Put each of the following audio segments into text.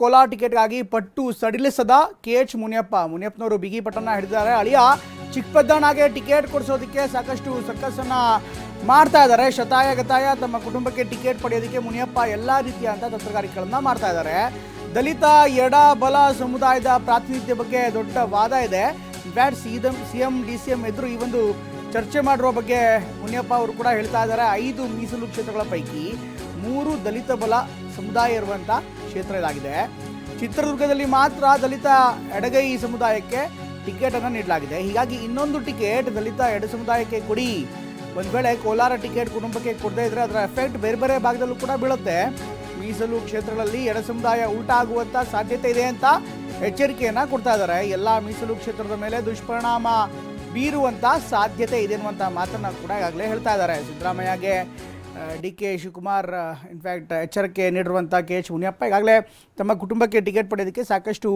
ಕೋಲಾರ ಟಿಕೆಟ್ಗಾಗಿ ಪಟ್ಟು ಸಡಿಲಿಸದ ಕೆ ಎಚ್ ಮುನಿಯಪ್ಪ. ಮುನಿಯಪ್ಪನವರು ಬಿಗಿ ಪಟ್ಟನ್ನ ಹಿಡಿದಿದ್ದಾರೆ. ಅಳಿಯ ಚಿಕ್ಕಪದ್ದಣ್ಣಗೆ ಟಿಕೆಟ್ ಕೊಡಿಸೋದಕ್ಕೆ ಸಾಕಷ್ಟು ಸರ್ಕಸನ್ನ ಮಾಡ್ತಾ ಇದ್ದಾರೆ. ಶತಾಯ ಗತಾಯ ತಮ್ಮ ಕುಟುಂಬಕ್ಕೆ ಟಿಕೆಟ್ ಪಡೆಯೋದಕ್ಕೆ ಮುನಿಯಪ್ಪ ಎಲ್ಲ ರೀತಿಯಾದಂಥ ತಂತ್ರಗಾರಿಕೆಗಳನ್ನ ಮಾಡ್ತಾ ಇದ್ದಾರೆ. ದಲಿತ ಎಡ ಬಲ ಸಮುದಾಯದ ಪ್ರಾತಿನಿಧ್ಯ ಬಗ್ಗೆ ದೊಡ್ಡ ವಾದ ಇದೆ. But C C M D C M ಎದುರು ಈ ಒಂದು ಚರ್ಚೆ ಮಾಡಿರೋ ಬಗ್ಗೆ ಮುನಿಯಪ್ಪ ಅವರು ಕೂಡ ಹೇಳ್ತಾ ಇದ್ದಾರೆ. ಐದು ಮೀಸಲು ಕ್ಷೇತ್ರಗಳ ಪೈಕಿ ಮೂರು ದಲಿತ ಬಲ ಸಮುದಾಯ ಇರುವಂಥ ಕ್ಷೇತ್ರ ಇದಾಗಿದೆ. ಚಿತ್ರದುರ್ಗದಲ್ಲಿ ಮಾತ್ರ ದಲಿತ ಎಡಗೈ ಸಮುದಾಯಕ್ಕೆ ಟಿಕೆಟ್ ಅನ್ನು ನೀಡಲಾಗಿದೆ. ಹೀಗಾಗಿ ಇನ್ನೊಂದು ಟಿಕೆಟ್ ದಲಿತ ಎಡ ಸಮುದಾಯಕ್ಕೆ ಕೊಡಿ. ಒಂದು ವೇಳೆ ಕೋಲಾರ ಟಿಕೆಟ್ ಕುಟುಂಬಕ್ಕೆ ಕೊಡದೇ ಇದ್ರೆ ಅದರ ಎಫೆಕ್ಟ್ ಬೇರೆ ಬೇರೆ ಭಾಗದಲ್ಲೂ ಕೂಡ ಬೀಳುತ್ತೆ. ಮೀಸಲು ಕ್ಷೇತ್ರಗಳಲ್ಲಿ ಎಡ ಸಮುದಾಯ ಆಗುವಂತ ಸಾಧ್ಯತೆ ಇದೆ ಅಂತ ಎಚ್ಚರಿಕೆಯನ್ನ ಕೊಡ್ತಾ ಇದ್ದಾರೆ. ಎಲ್ಲ ಮೀಸಲು ಕ್ಷೇತ್ರದ ಮೇಲೆ ದುಷ್ಪರಿಣಾಮ ಬೀರುವಂತ ಸಾಧ್ಯತೆ ಇದೆ ಅನ್ನುವಂಥ ಮಾತನ್ನ ಕೂಡ ಈಗಾಗಲೇ ಹೇಳ್ತಾ ಇದ್ದಾರೆ ಸಿದ್ದರಾಮಯ್ಯಗೆ. D K Shivakumar in fact ಎಚ್ಚರಿಕೆ ನೀಡಿರುವಂಥ ಕೆ ಎಚ್ ಮುನಿಯಪ್ಪ ಈಗಾಗಲೇ ತಮ್ಮ ಕುಟುಂಬಕ್ಕೆ ಟಿಕೆಟ್ ಪಡೆಯೋದಕ್ಕೆ ಸಾಕಷ್ಟು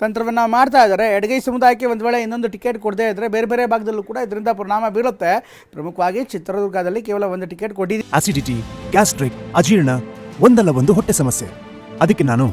ತಂತ್ರವನ್ನು ಮಾಡ್ತಾ ಇದ್ದಾರೆ. ಎಡಗೈ ಸಮುದಾಯಕ್ಕೆ ಒಂದು ವೇಳೆ ಇನ್ನೊಂದು ಟಿಕೆಟ್ ಕೊಡದೇ ಇದ್ದರೆ ಬೇರೆ ಬೇರೆ ಭಾಗದಲ್ಲೂ ಕೂಡ ಇದರಿಂದ ಪರಿಣಾಮ ಬೀರುತ್ತೆ. ಪ್ರಮುಖವಾಗಿ ಚಿತ್ರದುರ್ಗದಲ್ಲಿ ಕೇವಲ ಒಂದು ಟಿಕೆಟ್ ಕೊಡಿ ಅಸಿಡಿಟಿ ಗ್ಯಾಸ್ಟ್ರಿಕ್ ಅಜೀರ್ಣ ಒಂದಲ್ಲ ಒಂದು ಹೊಟ್ಟೆ ಸಮಸ್ಯೆ. ಅದಕ್ಕೆ ನಾನು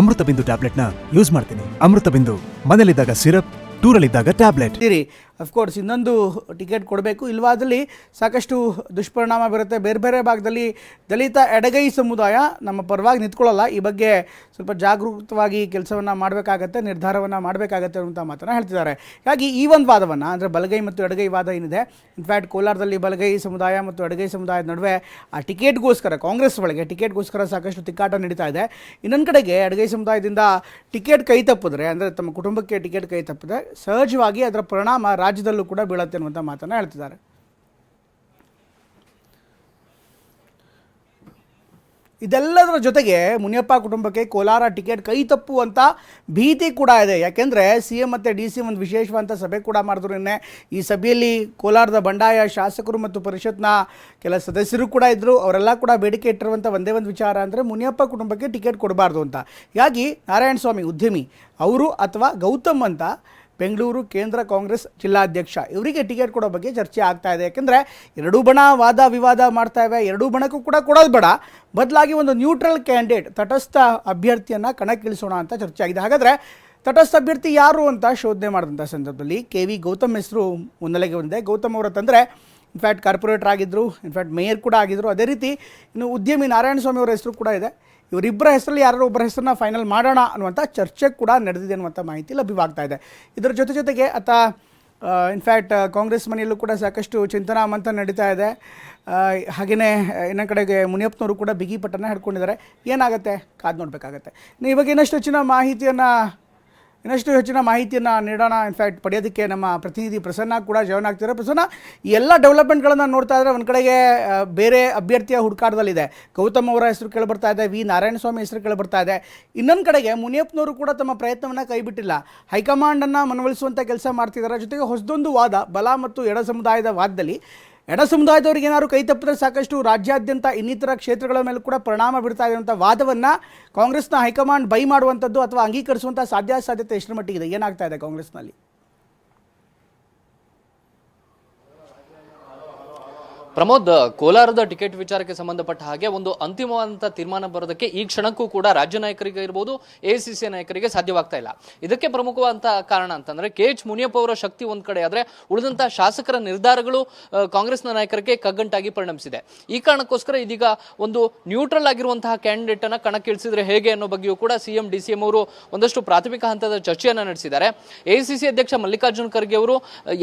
ಅಮೃತ ಬಿಂದು ಟ್ಯಾಬ್ಲೆಟ್ನ ಯೂಸ್ ಮಾಡ್ತೀನಿ. ಅಮೃತ ಬಿಂದು ಮನೇಲಿದ್ದಾಗ ಸಿರಪ್ ಟೂರಲ್ಲಿದ್ದಾಗ ಟ್ಯಾಬ್ಲೆಟ್ ಇದ್ದೀರಿ ಅಫ್ಕೋರ್ಸ್ ಇನ್ನೊಂದು ಟಿಕೆಟ್ ಕೊಡಬೇಕು. ಇಲ್ವಾದಲ್ಲಿ ಸಾಕಷ್ಟು ದುಷ್ಪರಿಣಾಮ ಬೀರುತ್ತೆ. ಬೇರೆ ಬೇರೆ ಭಾಗದಲ್ಲಿ ದಲಿತ ಎಡಗೈ ಸಮುದಾಯ ನಮ್ಮ ಪರವಾಗಿ ನಿಂತ್ಕೊಳ್ಳಲ್ಲ. ಈ ಬಗ್ಗೆ ಸ್ವಲ್ಪ ಜಾಗೃತವಾಗಿ ಕೆಲಸವನ್ನು ಮಾಡಬೇಕಾಗತ್ತೆ, ನಿರ್ಧಾರವನ್ನು ಮಾಡಬೇಕಾಗತ್ತೆ ಅಂತ ಮಾತನ್ನು ಹೇಳ್ತಿದ್ದಾರೆ. ಹಾಗಾಗಿ ಈ ಒಂದು ವಾದವನ್ನು, ಅಂದರೆ ಬಲಗೈ ಮತ್ತು ಎಡಗೈ ವಾದ ಏನಿದೆ ಇನ್ಫ್ಯಾಕ್ಟ್ ಕೋಲಾರದಲ್ಲಿ ಬಲಗೈ ಸಮುದಾಯ ಮತ್ತು ಎಡಗೈ ಸಮುದಾಯದ ನಡುವೆ ಆ ಟಿಕೆಟ್ಗೋಸ್ಕರ, ಕಾಂಗ್ರೆಸ್ ಒಳಗೆ ಟಿಕೆಟ್ಗೋಸ್ಕರ ಸಾಕಷ್ಟು ತಿಕ್ಕಾಟ ನಡೀತಾ ಇದೆ. ಇನ್ನೊಂದು ಕಡೆಗೆ ಎಡಗೈ ಸಮುದಾಯದಿಂದ ಟಿಕೆಟ್ ಕೈ ತಪ್ಪಿದ್ರೆ, ಅಂದರೆ ತಮ್ಮ ಕುಟುಂಬಕ್ಕೆ ಟಿಕೆಟ್ ಕೈ ತಪ್ಪಿದ್ರೆ, ಸಹಜವಾಗಿ ಅದರ ಪರಿಣಾಮ ರಾಜ್ಯದಲ್ಲೂ ಕೂಡ ಬೀಳುತ್ತೆ ಅನ್ನುವಂಥ ಮಾತನ್ನು ಹೇಳ್ತಿದ್ದಾರೆ. ಇದೆಲ್ಲದರ ಜೊತೆಗೆ ಮುನಿಯಪ್ಪ ಕುಟುಂಬಕ್ಕೆ ಕೋಲಾರ ಟಿಕೆಟ್ ಕೈ ತಪ್ಪುವಂಥ ಭೀತಿ ಕೂಡ ಇದೆ. ಯಾಕೆಂದರೆ ಸಿ ಎಂ ಮತ್ತು ಡಿ ಸಿ ಒಂದು ವಿಶೇಷವಾದಂಥ ಸಭೆ ಕೂಡ ಮಾಡಿದ್ರು ನಿನ್ನೆ. ಈ ಸಭೆಯಲ್ಲಿ ಕೋಲಾರದ ಬಂಡಾಯ ಶಾಸಕರು ಮತ್ತು ಪರಿಷತ್ನ ಕೆಲ ಸದಸ್ಯರು ಕೂಡ ಇದ್ದರು ಅವರೆಲ್ಲ ಕೂಡ ಬೇಡಿಕೆ ಇಟ್ಟಿರುವಂಥ ಒಂದೇ ಒಂದು ವಿಚಾರ ಅಂದರೆ ಮುನಿಯಪ್ಪ ಕುಟುಂಬಕ್ಕೆ ಟಿಕೆಟ್ ಕೊಡಬಾರ್ದು ಅಂತ. ಹೀಗಾಗಿ ನಾರಾಯಣ ಸ್ವಾಮಿ ಉದ್ಯಮಿ, ಅವರು ಅಥವಾ ಗೌತಮ್ ಅಂತ ಬೆಂಗಳೂರು ಕೇಂದ್ರ ಕಾಂಗ್ರೆಸ್ ಜಿಲ್ಲಾಧ್ಯಕ್ಷ. ಇವರಿಗೆ ಟಿಕೆಟ್ ಕೊಡೋ ಬಗ್ಗೆ ಚರ್ಚೆ ಆಗ್ತಾ ಇದೆ. ಯಾಕೆಂದರೆ ಎರಡೂ ಬಣ ವಾದ ವಿವಾದ ಮಾಡ್ತಾ ಇವೆ. ಎರಡೂ ಬಣಕ್ಕೂ ಕೂಡ ಕೊಡೋದು ಬೇಡ. ಬದಲಾಗಿ ಒಂದು ನ್ಯೂಟ್ರಲ್ ಕ್ಯಾಂಡಿಡೇಟ್ ತಟಸ್ಥ ಅಭ್ಯರ್ಥಿಯನ್ನು ಕಣಕ್ಕಿಳಿಸೋಣ ಅಂತ ಚರ್ಚೆ ಆಗಿದೆ. ಹಾಗಾದರೆ ತಟಸ್ಥ ಅಭ್ಯರ್ಥಿ ಯಾರು ಅಂತ ಶೋಧನೆ ಮಾಡಿದಂಥ ಸಂದರ್ಭದಲ್ಲಿ ಕೆ ವಿ ಗೌತಮ್ ಹೆಸರು ಮುನ್ನೆಲೆಗೆ ಬಂದಿದೆ. ಗೌತಮ್ ಅವರ ತಂದರೆ ಇನ್ಫ್ಯಾಕ್ಟ್ ಕಾರ್ಪೊರೇಟರ್ ಆಗಿದ್ದರು ಇನ್ಫ್ಯಾಕ್ಟ್ ಮೇಯರ್ ಕೂಡ ಆಗಿದ್ದರು ಅದೇ ರೀತಿ ಇನ್ನು ಉದ್ಯಮಿ ನಾರಾಯಣ ಸ್ವಾಮಿ ಅವರ ಹೆಸರು ಕೂಡ ಇದೆ. ಇವರಿಬ್ಬರ ಹೆಸರಲ್ಲಿ ಯಾರು ಒಬ್ಬರ ಹೆಸರನ್ನ ಫೈನಲ್ ಮಾಡೋಣ ಅನ್ನುವಂಥ ಚರ್ಚೆ ಕೂಡ ನಡೆದಿದೆ ಅನ್ನುವಂಥ ಮಾಹಿತಿ ಲಭ್ಯವಾಗ್ತಾ ಇದೆ. ಇದರ ಜೊತೆ ಜೊತೆಗೆ ಆತ ಇನ್ಫ್ಯಾಕ್ಟ್ ಕಾಂಗ್ರೆಸ್ ಮನೆಯಲ್ಲೂ ಕೂಡ ಸಾಕಷ್ಟು ಚಿಂತನಾ ಮಂಥನ ನಡೀತಾ ಇದೆ. ಹಾಗೆಯೇ ಇನ್ನೊಂದು ಕಡೆಗೆ ಮುನಿಯಪ್ಪನವರು ಕೂಡ ಬಿಗಿ ಪಟ್ಟನ್ನು ಹಿಡ್ಕೊಂಡಿದ್ದಾರೆ. ಏನಾಗುತ್ತೆ? ಕಾದು ನೋಡಬೇಕಾಗತ್ತೆ. ಇವಾಗ ಇನ್ನಷ್ಟು ಹೆಚ್ಚಿನ ಮಾಹಿತಿಯನ್ನು ಇನ್ನಷ್ಟು ಹೆಚ್ಚಿನ ಮಾಹಿತಿಯನ್ನು ನೀಡೋಣ. ಇನ್ಫ್ಯಾಕ್ಟ್ ಪಡೆಯೋದಕ್ಕೆ ನಮ್ಮ ಪ್ರತಿನಿಧಿ ಪ್ರಸನ್ನ ಕೂಡ ಜಾಯ್ನ್ ಆಗ್ತಿದ್ದಾರೆ. ಪ್ರಸನ್ನ ಎಲ್ಲ ಡೆವಲಪ್ಮೆಂಟ್ಗಳನ್ನು ನೋಡ್ತಾ ಇದ್ದರೆ ಒಂದು ಕಡೆಗೆ ಬೇರೆ ಅಭ್ಯರ್ಥಿಯ ಹುಡುಕಾಟದಲ್ಲಿದೆ. ಗೌತಮ್ ಅವರ ಹೆಸರು ಕೇಳಿಬರ್ತಾ ಇದೆ, ವಿ. ನಾರಾಯಣಸ್ವಾಮಿ ಹೆಸರು ಕೇಳಿಬರ್ತಾ ಇದೆ. ಇನ್ನೊಂದು ಕಡೆಗೆ ಮುನಿಯಪ್ಪನವರು ಕೂಡ ತಮ್ಮ ಪ್ರಯತ್ನವನ್ನು ಕೈಬಿಟ್ಟಿಲ್ಲ. ಹೈಕಮಾಂಡನ್ನು ಮನವೊಲಿಸುವಂಥ ಕೆಲಸ ಮಾಡ್ತಿದ್ದಾರೆ. ಜೊತೆಗೆ ಹೊಸದೊಂದು ವಾದ, ಬಲ ಮತ್ತು ಎಡ ಸಮುದಾಯದ ವಾದದಲ್ಲಿ ಎಡ ಸಮುದಾಯದವರಿಗೆ ಏನಾದ್ರು ಕೈ ತಪ್ಪಿದ್ರೆ ಸಾಕಷ್ಟು ರಾಜ್ಯಾದ್ಯಂತ ಇನ್ನಿತರ ಕ್ಷೇತ್ರಗಳ ಮೇಲೂ ಕೂಡ ಪರಿಣಾಮ ಬೀರ್ತಾ ಇರುವಂಥ ವಾದವನ್ನು ಕಾಂಗ್ರೆಸ್ನ ಹೈಕಮಾಂಡ್ ಬೈ ಮಾಡುವಂಥದ್ದು ಅಥವಾ ಅಂಗೀಕರಿಸುವಂಥ ಸಾಧ್ಯ ಸಾಧ್ಯತೆ ಎಷ್ಟರ ಮಟ್ಟಿಗಿದೆ? ಏನಾಗ್ತಾ ಇದೆ ಕಾಂಗ್ರೆಸ್ನಲ್ಲಿ? ಪ್ರಮೋದ್, ಕೋಲಾರದ ಟಿಕೆಟ್ ವಿಚಾರಕ್ಕೆ ಸಂಬಂಧಪಟ್ಟ ಹಾಗೆ ಒಂದು ಅಂತಿಮವಾದಂಥ ತೀರ್ಮಾನ ಬರೋದಕ್ಕೆ ಈ ಕ್ಷಣಕ್ಕೂ ಕೂಡ ರಾಜ್ಯ ನಾಯಕರಿಗೆ ಇರ್ಬೋದು ಎಸಿಸಿ ನಾಯಕರಿಗೆ ಸಾಧ್ಯವಾಗ್ತಾ ಇಲ್ಲ. ಇದಕ್ಕೆ ಪ್ರಮುಖವಾದಂಥ ಕಾರಣ ಅಂತಂದ್ರೆ ಕೆ ಎಚ್ ಮುನಿಯಪ್ಪ ಅವರ ಶಕ್ತಿ ಒಂದ್ ಕಡೆ ಆದ್ರೆ ಉಳಿದಂತಹ ಶಾಸಕರ ನಿರ್ಧಾರಗಳು ಕಾಂಗ್ರೆಸ್ನ ನಾಯಕರಿಗೆ ಕಗ್ಗಂಟಾಗಿ ಪರಿಣಮಿಸಿದೆ. ಈ ಕಾರಣಕ್ಕೋಸ್ಕರ ಇದೀಗ ಒಂದು ನ್ಯೂಟ್ರಲ್ ಆಗಿರುವಂತಹ ಕ್ಯಾಂಡಿಡೇಟ್ ಅನ್ನ ಕಣಕ್ಕಿಳಿಸಿದ್ರೆ ಹೇಗೆ ಅನ್ನೋ ಬಗ್ಗೆಯೂ ಕೂಡ ಸಿಎಂ ಡಿ ಸಿ ಎಂ ಅವರು ಒಂದಷ್ಟು ಪ್ರಾಥಮಿಕ ಹಂತದ ಚರ್ಚೆಯನ್ನ ನಡೆಸಿದ್ದಾರೆ. ಎಸಿಸಿ ಅಧ್ಯಕ್ಷ ಮಲ್ಲಿಕಾರ್ಜುನ್ ಖರ್ಗೆ ಅವರು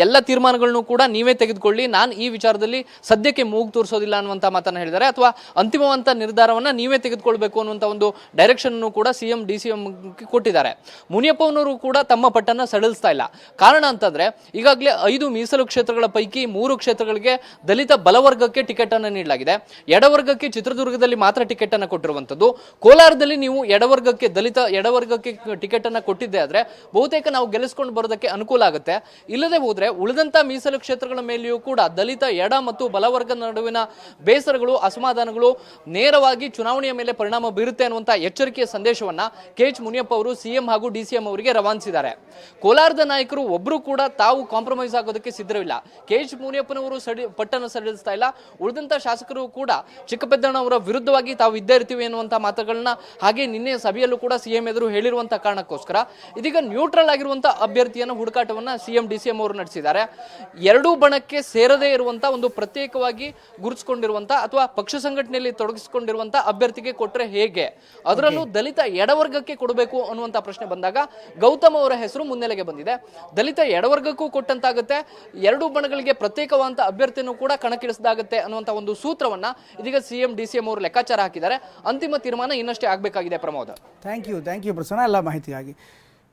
ಎಲ್ಲ ತೀರ್ಮಾನಗಳನ್ನು ಕೂಡ ನೀವೇ ತೆಗೆದುಕೊಳ್ಳಿ. ನಾನು ಈ ವಿಚಾರದಲ್ಲಿ ಸದ್ಯಕ್ಕೆ ಮೂಗು ತೋರಿಸೋದಿಲ್ಲ ಅನ್ನುವಂತ ಮಾತನ್ನ ಹೇಳಿದ್ದಾರೆ. ಅಥವಾ ಅಂತಿಮವಂತ ನಿರ್ಧಾರವನ್ನ ನೀವೇ ತೆಗೆದುಕೊಳ್ಬೇಕು ಅನ್ನುವಂತ ಒಂದು ಡೈರೆಕ್ಷನ್ ಕೂಡ ಸಿಎಂ ಡಿ ಸಿ ಎಂ ಕೊಟ್ಟಿದ್ದಾರೆ. ಮುನಿಯಪ್ಪನವರು ಕೂಡ ತಮ್ಮ ಪಟ್ಟನ್ನ ಸಡಿಲಿಸ್ತಾ ಇಲ್ಲ. ಕಾರಣ ಅಂತಂದ್ರೆ, ಈಗಾಗಲೇ ಐದು ಮೀಸಲು ಕ್ಷೇತ್ರಗಳ ಪೈಕಿ ಮೂರು ಕ್ಷೇತ್ರಗಳಿಗೆ ದಲಿತ ಬಲವರ್ಗಕ್ಕೆ ಟಿಕೆಟ್ ಅನ್ನು ನೀಡಲಾಗಿದೆ. ಎಡವರ್ಗಕ್ಕೆ ಚಿತ್ರದುರ್ಗದಲ್ಲಿ ಮಾತ್ರ ಟಿಕೆಟ್ ಅನ್ನು ಕೊಟ್ಟಿರುವಂತದ್ದು ಕೋಲಾರದಲ್ಲಿ ನೀವು ಎಡವರ್ಗಕ್ಕೆ ದಲಿತ, ಎಡವರ್ಗಕ್ಕೆ ಟಿಕೆಟ್ ಅನ್ನ ಕೊಟ್ಟಿದ್ದೆ ಆದ್ರೆ, ಬಹುತೇಕ ನಾವು ಗೆಲ್ಲಿಸ್ಕೊಂಡು ಬರೋದಕ್ಕೆ ಅನುಕೂಲ ಆಗುತ್ತೆ. ಇಲ್ಲದೆ ಹೋದ್ರೆ ಉಳಿದಂತ ಮೀಸಲು ಕ್ಷೇತ್ರಗಳ ಮೇಲೆಯೂ ಕೂಡ ದಲಿತ, ಎಡ ಮತ್ತು ಬಲ ಬಲವರ್ಗದ ನಡುವಿನ ಬೇಸರಗಳು, ಅಸಮಾಧಾನಗಳು ನೇರವಾಗಿ ಚುನಾವಣೆಯ ಮೇಲೆ ಪರಿಣಾಮ ಬೀರುತ್ತೆ ಅನ್ನುವಂಥ ಎಚ್ಚರಿಕೆಯ ಸಂದೇಶವನ್ನ ಕೆ ಎಚ್ ಮುನಿಯಪ್ಪ ಅವರು ಸಿಎಂ ಹಾಗೂ ಡಿ ಸಿ ಎಂ ಅವರಿಗೆ ರವಾನಿಸಿದ್ದಾರೆ. ಕೋಲಾರದ ನಾಯಕರು ಒಬ್ಬರು ಕೂಡ ತಾವು ಕಾಂಪ್ರಮೈಸ್ ಆಗೋದಕ್ಕೆ ಸಿದ್ಧವಿಲ್ಲ ಕೆ ಎಚ್ ಮುನಿಯಪ್ಪನವರು ಸಡಿ, ಪಟ್ಟನ್ನು ಸಡಿಲಿಸ್ತಾ ಇಲ್ಲ. ಉಳಿದಂತ ಶಾಸಕರು ಕೂಡ ಚಿಕ್ಕಪೆದ್ದಣ್ಣ ಅವರ ವಿರುದ್ಧವಾಗಿ ತಾವು ಇದ್ದೇ ಇರ್ತೀವಿ ಎನ್ನುವಂಥ ಮಾತುಗಳನ್ನ ಹಾಗೆ ನಿನ್ನೆ ಸಭೆಯಲ್ಲೂ ಕೂಡ ಸಿಎಂ ಎದುರು ಹೇಳಿರುವಂತ ಕಾರಣಕ್ಕೋಸ್ಕರ ಇದೀಗ ನ್ಯೂಟ್ರಲ್ ಆಗಿರುವಂತ ಅಭ್ಯರ್ಥಿಯನ್ನು ಹುಡುಕಾಟವನ್ನ ಸಿಎಂ ಡಿ ಸಿ ಎಂ ಅವರು ನಡೆಸಿದ್ದಾರೆ. ಎರಡೂ ಬಣಕ್ಕೆ ಸೇರದೇ ಇರುವಂತಹ ಒಂದು ಪ್ರತ್ಯೇಕವಾಗಿ ಗುರುತಿಸಿಕೊಂಡಿರುವಂತ ಅಥವಾ ಪಕ್ಷ ಸಂಘಟನೆಯಲ್ಲಿ ತೊಡಗಿಸಿಕೊಂಡಿರುವಂತ ಅಭ್ಯರ್ಥಿಗೆ ಕೊಟ್ಟರೆ ಹೇಗೆ? ಅದರಲ್ಲೂ ದಲಿತ ಎಡವರ್ಗಕ್ಕೆ ಕೊಡಬೇಕು ಅನ್ನುವಂತ ಪ್ರಶ್ನೆ ಬಂದಾಗ ಗೌತಮ್ ಅವರ ಹೆಸರು ಮುನ್ನೆಲೆಗೆ ಬಂದಿದೆ. ದಲಿತ ಎಡವರ್ಗಕ್ಕೂ ಕೊಟ್ಟಂತಾಗುತ್ತೆ. ಎರಡು ಬಣಗಳಿಗೆ ಪ್ರತ್ಯೇಕವಾದಂತ ಅಭ್ಯರ್ಥಿಯನ್ನು ಕೂಡ ಕಣಕ್ಕಿಳಿಸದಾಗುತ್ತೆ ಅನ್ನುವಂತ ಒಂದು ಸೂತ್ರವನ್ನ ಇದೀಗ ಸಿಎಂ ಡಿ ಸಿ ಎಂ ಅವರು ಲೆಕ್ಕಾಚಾರ ಹಾಕಿದ್ದಾರೆ. ಅಂತಿಮ ತೀರ್ಮಾನ ಇನ್ನಷ್ಟೇ ಆಗಬೇಕಾಗಿದೆ Pramod. Thank you thank you Prasanna. ಎಲ್ಲ ಮಾಹಿತಿಗಾಗಿ.